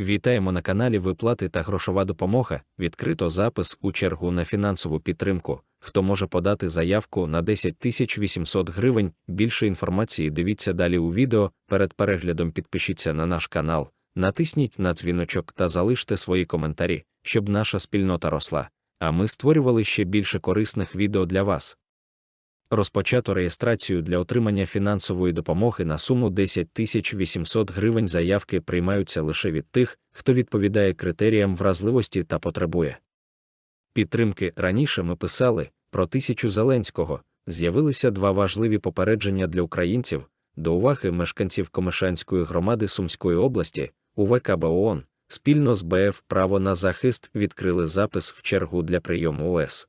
Вітаємо на каналі Виплати та грошова допомога. Відкрито запис у чергу на фінансову підтримку. Хто може подати заявку на 10 800 гривень. Більше інформації дивіться далі у відео. Перед переглядом підпишіться на наш канал, натисніть на дзвіночок та залиште свої коментарі, щоб наша спільнота росла. А ми створювали ще більше корисних відео для вас. Розпочато реєстрацію для отримання фінансової допомоги на суму 10 800 гривень заявки приймаються лише від тих, хто відповідає критеріям вразливості та потребує. Підтримки раніше ми писали про тисячу Зеленського. З'явилися два важливі попередження для українців до уваги мешканців Комишанської громади Сумської області, УВКБ ООН, спільно з БФ Право на захист відкрили запис в чергу для прийому ОС.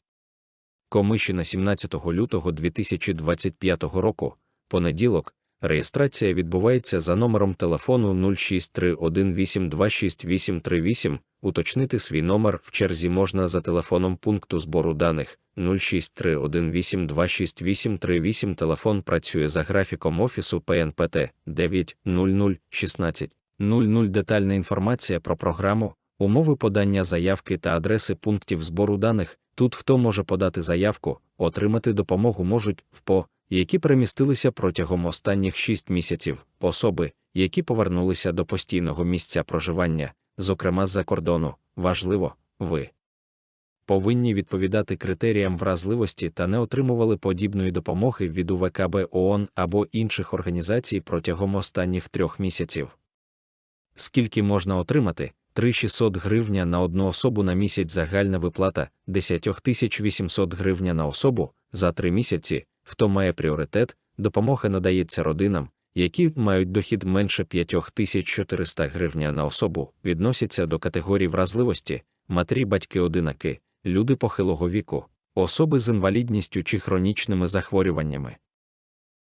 Комишіна 17 лютого 2025 року, понеділок, реєстрація відбувається за номером телефону 0631826838, уточнити свій номер в черзі можна за телефоном пункту збору даних. 0631826838 телефон працює за графіком офісу ПНПТ 90016 00 детальна інформація про програму, умови подання заявки та адреси пунктів збору даних. Тут хто може подати заявку, отримати допомогу можуть ВПО, які перемістилися протягом останніх 6 місяців, особи, які повернулися до постійного місця проживання, зокрема з-за кордону, важливо, ви повинні відповідати критеріям вразливості та не отримували подібної допомоги від УВКБ ООН або інших організацій протягом останніх трьох місяців. Скільки можна отримати? 3600 гривня на одну особу на місяць загальна виплата 10 800 гривня на особу за три місяці. Хто має пріоритет, допомога надається родинам, які мають дохід менше 5400 гривня на особу, відносяться до категорій вразливості, матері батьки-одинаки, люди похилого віку, особи з інвалідністю чи хронічними захворюваннями,